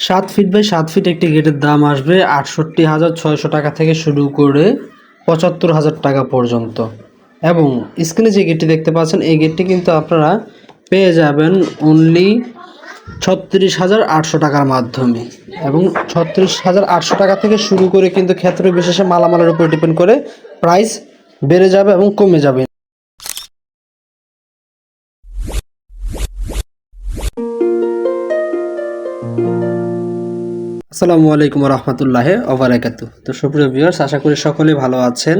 সাত feet by সাত fit একটি গেটের দাম আসবে আটষট্টি হাজার ছয়শো টাকা থেকে শুরু করে পঁচাত্তর হাজার টাকা পর্যন্ত। এবং স্ক্রিনে যে গেটটি দেখতে পাচ্ছেন, এই গেটটি কিন্তু আপনারা পেয়ে যাবেন অনলি ছত্রিশ হাজার আটশো টাকার মাধ্যমে। এবং ছত্রিশ হাজার আটশো টাকা থেকে শুরু করে কিন্তু ক্ষেত্র বিশেষে মালামালের উপর ডিপেন্ড করে প্রাইস বেড়ে যাবে এবং কমে যাবে। আসসালামু আলাইকুম রহমতুল্লাহ ওবরাকাতু তো সুপ্রিয় ভিউয়ার্স আশা করি সকলে ভালো আছেন।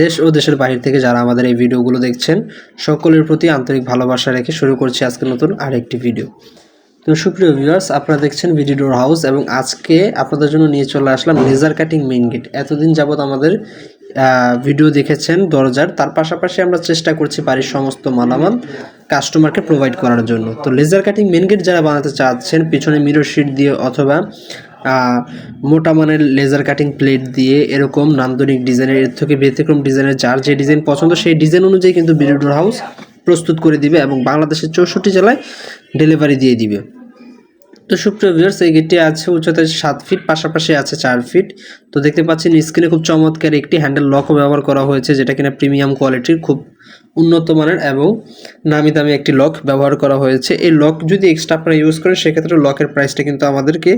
দেশ ও দেশের বাহির থেকে যারা আমাদের এই ভিডিওগুলো দেখছেন, সকলের প্রতি আন্তরিক ভালোবাসা রেখে শুরু করছি আজকে নতুন আরেকটি ভিডিও তো সুপ্রিয় ভিউয়ার্স আপনারা দেখছেন ভিডি ডোর হাউস এবং আজকে আপনাদের জন্য নিয়ে চলে আসলাম লেজার কাটিং মেইন গেট এতদিন যাবত আমাদের ভিডিও দেখেছেন দরজার, তার পাশাপাশি আমরা চেষ্টা করছি বাড়ির সমস্ত মালামাল কাস্টমারকে প্রোভাইড করার জন্য। তো লেজার কাটিং মেইন গেট যারা বানাতে চাচ্ছেন, পিছনে মিরর শিট দিয়ে অথবা মোটা মানের লেজার কাটিং প্লেট দিয়ে এরকম নান্দনিক ডিজাইনের এর থেকে ব্যতিক্রম ডিজাইনের যার যে ডিজাইন পছন্দ, সেই ডিজাইন অনুযায়ী কিন্তু বিডিডোর হাউস প্রস্তুত করে দিবে এবং বাংলাদেশের চৌষট্টি জেলায় ডেলিভারি দিয়ে দিবে। তো সুপ্রিয় ভিউয়ার্স এই গেটটি আছে উচ্চতায় সাত ফিট পাশাপাশি আছে চার ফিট তো দেখতে পাচ্ছেন স্ক্রিনে খুব চমৎকার একটি হ্যান্ডেল লকও ব্যবহার করা হয়েছে, যেটা কিনা প্রিমিয়াম কোয়ালিটির খুব উন্নত মানের এবং নামি দামি একটি লক ব্যবহার করা হয়েছে। এই লক যদি এক্সট্রা আপনারা ইউজ করেন, সেক্ষেত্রে লকের প্রাইসটা কিন্তু আমাদেরকে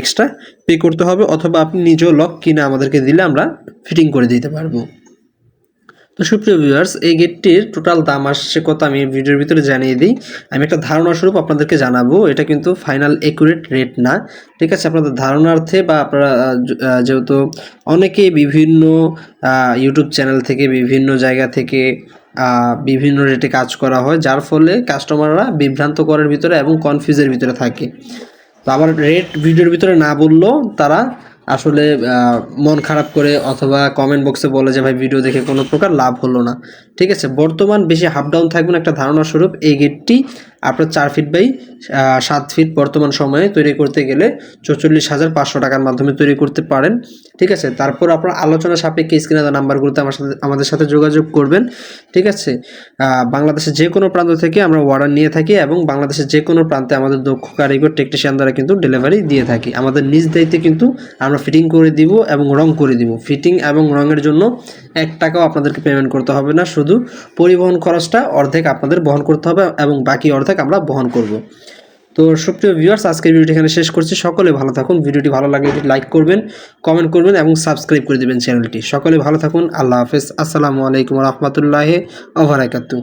এক্সট্রা পে করতে হবে অথবা আপনি নিজেও লক কিনে আমাদেরকে দিলে আমরা ফিটিং করে দিতে পারব। তো সুপ্রিয় ভিউয়ার্স এই গেটটির টোটাল দাম আসছে কত আমি ভিডিওর ভিতরে জানিয়ে দিই। আমি একটা ধারণা স্বরূপ আপনাদেরকে জানাব, এটা কিন্তু ফাইনাল একুরেট রেট না। ঠিক আছে, আপনাদের ধারণার্থে বা আপনারা যেহেতু অনেকেই বিভিন্ন ইউটিউব চ্যানেল থেকে, বিভিন্ন জায়গা থেকে বিভিন্ন রেটে কাজ করা হয়, যার ফলে কাস্টমাররা বিভ্রান্ত করার ভিতরে এবং কনফিউজের ভিতরে থাকে। তো আবার রেট ভিডিওর ভিতরে না বললেও তারা আসলে মন খারাপ করে অথবা কমেন্ট বক্সে বলে যে, ভাই ভিডিও দেখে কোনো প্রকার লাভ হলো না। ঠিক আছে, বর্তমান বেশি হাফ ডাউন থাকবেন একটা ধারণা স্বরূপ, এই গেটটি আপনার চার ফিট বাই সাত ফিট বর্তমান সময়ে তৈরি করতে গেলে চৌচল্লিশ হাজার পাঁচশো টাকার মাধ্যমে তৈরি করতে পারেন। ঠিক আছে, তারপর আপনার আলোচনা সাপেক্ষে স্ক্রিনে দেওয়া নাম্বারগুলোতে আমার সাথে, আমাদের সাথে যোগাযোগ করবেন। ঠিক আছে বাংলাদেশের যে কোনো প্রান্ত থেকে আমরা অর্ডার নিয়ে থাকি এবং বাংলাদেশের যে কোনো প্রান্তে আমাদের দক্ষ কারিগর টেকনিশিয়ান দ্বারা কিন্তু ডেলিভারি দিয়ে থাকি। আমাদের নিজ দায়িত্বে কিন্তু আমরা ফিটিং করে দিব এবং রং করে দিব। ফিটিং এবং রঙের জন্য এক টাকাও আপনাদেরকে পেমেন্ট করতে হবে না। শুধু পরিবহন খরচটা অর্ধেক আপনাদের বহন করতে হবে এবং বাকি অর্ধেক আমরা বহন করব। তো সুপ্রিয় ভিউয়ার্স আজকের ভিডিওটি এখানে শেষ করছি। সকলে ভালো থাকুন। ভিডিওটি ভালো লাগলে এটি লাইক করবেন কমেন্ট করবেন এবং সাবস্ক্রাইব করে দেবেন চ্যানেলটি সকলে ভালো থাকুন। আল্লাহ হাফেজ। আসসালামু আলাইকুম রহমতুল্লাহ ওবরাকাতু